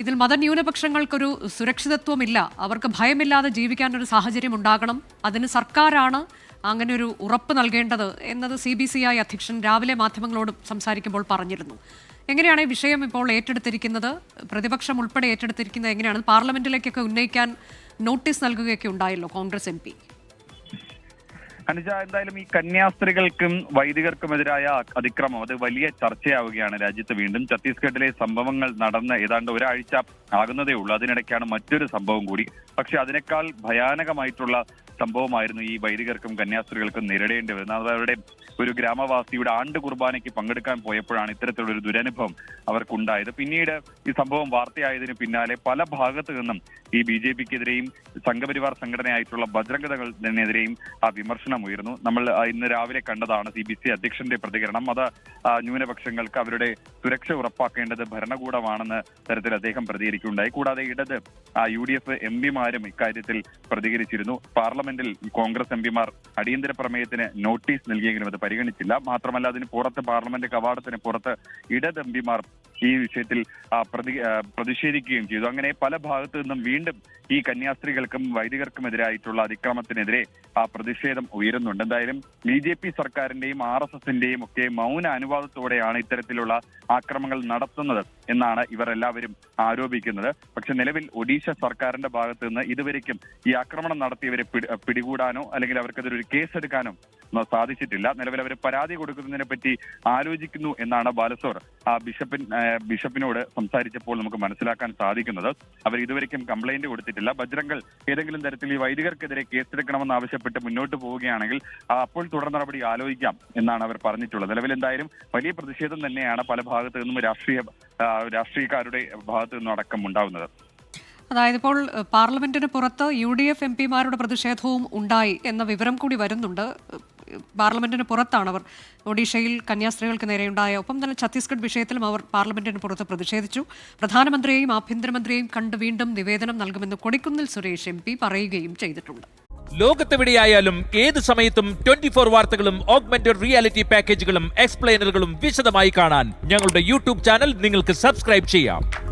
ഇതിൽ മതന്യൂനപക്ഷങ്ങൾക്കൊരു സുരക്ഷിതത്വമില്ല. അവർക്ക് ഭയമില്ലാതെ ജീവിക്കാനൊരു സാഹചര്യം ഉണ്ടാകണം അതിന് സർക്കാരാണ് അങ്ങനെ ഒരു ഉറപ്പ് നൽകേണ്ടത് എന്നത് സി ബി സി ഐ അധ്യക്ഷൻ രാവിലെ മാധ്യമങ്ങളോട് സംസാരിക്കുമ്പോൾ പറഞ്ഞിരുന്നു. എങ്ങനെയാണ് ഈ വിഷയം ഇപ്പോൾ ഏറ്റെടുത്തിരിക്കുന്നത്? പ്രതിപക്ഷം ഉൾപ്പെടെ ഏറ്റെടുത്തിരിക്കുന്നത് എങ്ങനെയാണ്? പാർലമെന്റിലേക്കൊക്കെ ഉന്നയിക്കാൻ നോട്ടീസ് നൽകുകയൊക്കെ ഉണ്ടായല്ലോ കോൺഗ്രസ് എം അനുജ എന്തായാലും ഈ കന്യാസ്ത്രീകൾക്കും വൈദികർക്കുമെതിരായ അതിക്രമം അത് വലിയ ചർച്ചയാവുകയാണ് രാജ്യത്ത് വീണ്ടും. ഛത്തീസ്ഗഡിലെ സംഭവങ്ങൾ നടന്ന് ഏതാണ്ട് ഒരാഴ്ച ആകുന്നതേ ഉള്ളൂ അതിനിടയ്ക്കാണ് മറ്റൊരു സംഭവം കൂടി. പക്ഷെ അതിനേക്കാൾ ഭയാനകമായിട്ടുള്ള സംഭവമായിരുന്നു ഈ വൈദികർക്കും കന്യാസ്ത്രീകൾക്കും നേരിടേണ്ടി വരുന്നത്. അവരുടെ ഒരു ഗ്രാമവാസിയുടെ ആണ്ട് കുർബാനയ്ക്ക് പങ്കെടുക്കാൻ പോയപ്പോഴാണ് ഇത്തരത്തിലുള്ള ഒരു ദുരനുഭവം അവർക്കുണ്ടായത്. പിന്നീട് ഈ സംഭവം വാർത്തയായതിനു പിന്നാലെ പല ഭാഗത്തു നിന്നും ഈ ബി ജെ പിക്കെതിരെയും സംഘപരിവാർ സംഘടനയായിട്ടുള്ള ബജ്രംഗതകളെതിരെയും ആ വിമർശനം ഉയർന്നു. നമ്മൾ ഇന്ന് രാവിലെ കണ്ടതാണ് സി ബി സി അധ്യക്ഷന്റെ പ്രതികരണം. അത് ന്യൂനപക്ഷങ്ങൾക്ക് അവരുടെ സുരക്ഷ ഉറപ്പാക്കേണ്ടത് ഭരണകൂടമാണെന്ന് തരത്തിൽ അദ്ദേഹം പ്രതികരിക്കുകയുണ്ടായി. കൂടാതെ ഇടത് യു ഡി എഫ് എം പിമാരും ഇക്കാര്യത്തിൽ പ്രതികരിച്ചിരുന്നു. പാർലമെന്റിൽ കോൺഗ്രസ് എംപിമാർ അടിയന്തര പ്രമേയത്തിന് നോട്ടീസ് നൽകിയെങ്കിലും അത് പരിഗണിച്ചില്ല. മാത്രമല്ല അതിന് പുറത്ത് പാർലമെന്റ് കവാടത്തിന് പുറത്ത് ഇടത് എം പിമാർ ഈ വിഷയത്തിൽ പ്രതിഷേധിക്കുകയും ചെയ്തു. അങ്ങനെ പല ഭാഗത്തു നിന്നും വീണ്ടും ഈ കന്യാസ്ത്രീകൾക്കും വൈദികർക്കുമെതിരായിട്ടുള്ള അതിക്രമത്തിനെതിരെ ആ പ്രതിഷേധം ഉയരുന്നുണ്ട്. എന്തായാലും ബി ജെ പി സർക്കാരിന്റെയും ആർ എസ് എസിന്റെയും ഒക്കെ മൗന അനുവാദത്തോടെയാണ് ഇത്തരത്തിലുള്ള ആക്രമങ്ങൾ നടത്തുന്നത് എന്നാണ് ഇവർ എല്ലാവരും ആരോപിക്കുന്നത്. പക്ഷെ നിലവിൽ ഒഡീഷ സർക്കാരിന്റെ ഭാഗത്ത് നിന്ന് ഇതുവരേക്കും ഈ ആക്രമണം നടത്തിയവരെ പിടികൂടാനോ അല്ലെങ്കിൽ അവർക്കെതിരെ ഒരു കേസെടുക്കാനോ സാധിച്ചിട്ടില്ല. നിലവിൽ അവർ പരാതി കൊടുക്കുന്നതിനെ പറ്റി ആലോചിക്കുന്നു എന്നാണ് ബാലസോർ. ആ ബിഷപ്പിൻ ബിഷപ്പിനോട് സംസാരിച്ചപ്പോൾ നമുക്ക് മനസ്സിലാക്കാൻ സാധിക്കുന്നത്. അവർ ഇതുവരെയും കംപ്ലൈന്റ് കൊടുത്തിട്ടില്ല. ബജ്രംഗൾ ഏതെങ്കിലും തരത്തിൽ ഈ വൈദികർക്കെതിരെ കേസെടുക്കണമെന്ന് ആവശ്യപ്പെട്ട് മുന്നോട്ട് പോവുകയാണെങ്കിൽ അപ്പോൾ തുടർ നടപടി ആലോചിക്കാം എന്നാണ് അവർ പറഞ്ഞിട്ടുള്ളത്. നിലവിൽ എന്തായാലും വലിയ പ്രതിഷേധം തന്നെയാണ് പല ഭാഗത്തു നിന്നും രാഷ്ട്രീയ രാഷ്ട്രീയക്കാരുടെ ഭാഗത്തു നിന്നും അടക്കം ഉണ്ടാവുന്നത്. അതായത് ഇപ്പോൾ പാർലമെന്റിന് പുറത്ത് യു ഡി എഫ് എം പിമാരുടെ പ്രതിഷേധവും ഉണ്ടായി എന്ന വിവരം കൂടി വരുന്നുണ്ട്. പാർലമെന്റിന് പുറത്താണ് അവർ. ഒഡീഷയിൽ കന്യാസ്ത്രീകൾക്ക് നേരെയുണ്ടായ ഒപ്പം തന്നെ ഛത്തീസ്ഗഡ് വിഷയത്തിലും അവർ പാർലമെന്റിന് പുറത്ത് പ്രതിഷേധിച്ചു. പ്രധാനമന്ത്രിയെയും ആഭ്യന്തരമന്ത്രിയെയും കണ്ട് വീണ്ടും നിവേദനം നൽകുമെന്ന് കൊടിക്കുന്നിൽ സുരേഷ് എം പി പറയുകയും ചെയ്തിട്ടുണ്ട്. ലോകത്തെവിടെയായാലും ഏത് സമയത്തും ട്വന്റി ഫോർ വാർത്തകളും ഓഗ്മെന്റഡ് റിയാലിറ്റി പാക്കേജുകളും എക്സ്പ്ലെയിനറുകളും വിശദമായി കാണാൻ ഞങ്ങളുടെ യൂട്യൂബ് ചാനൽ നിങ്ങൾക്ക് സബ്സ്ക്രൈബ് ചെയ്യാം.